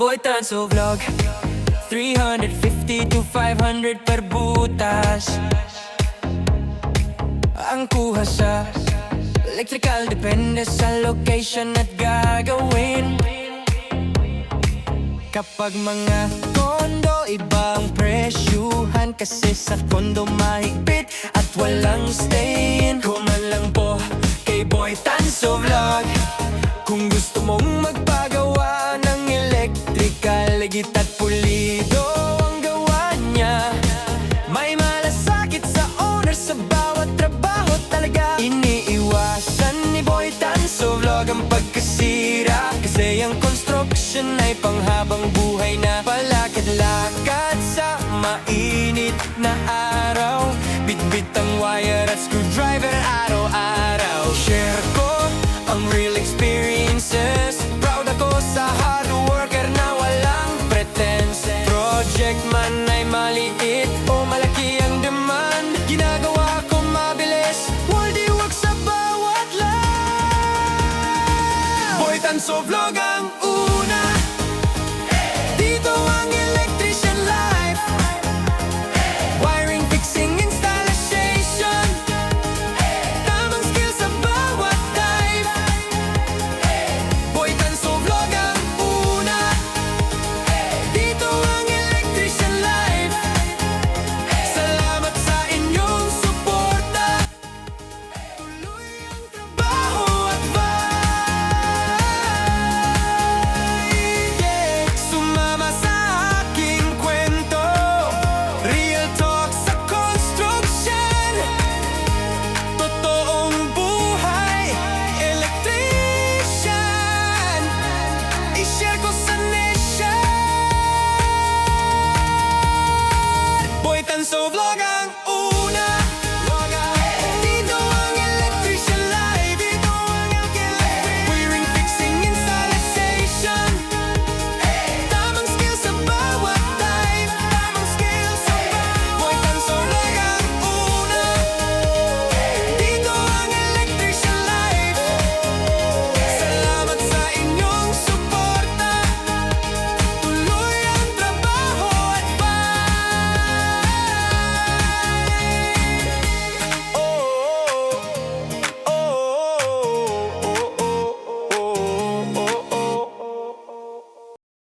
Boy Tanso Vlog. 350 to 500 per butas. Ang kuha sa Electrical depende sa location at gagawin. Kapag mga kondo, ibang presyuhan Kasi sa kondo mahigpit at walang stay-in Kuman lang po kay Boy Tanso Vlog. Kung gusto electrical maliit o malaki ang demand. Ginagawa ko mabilis. World work sa bawat lang Boy Tanso Vlog ang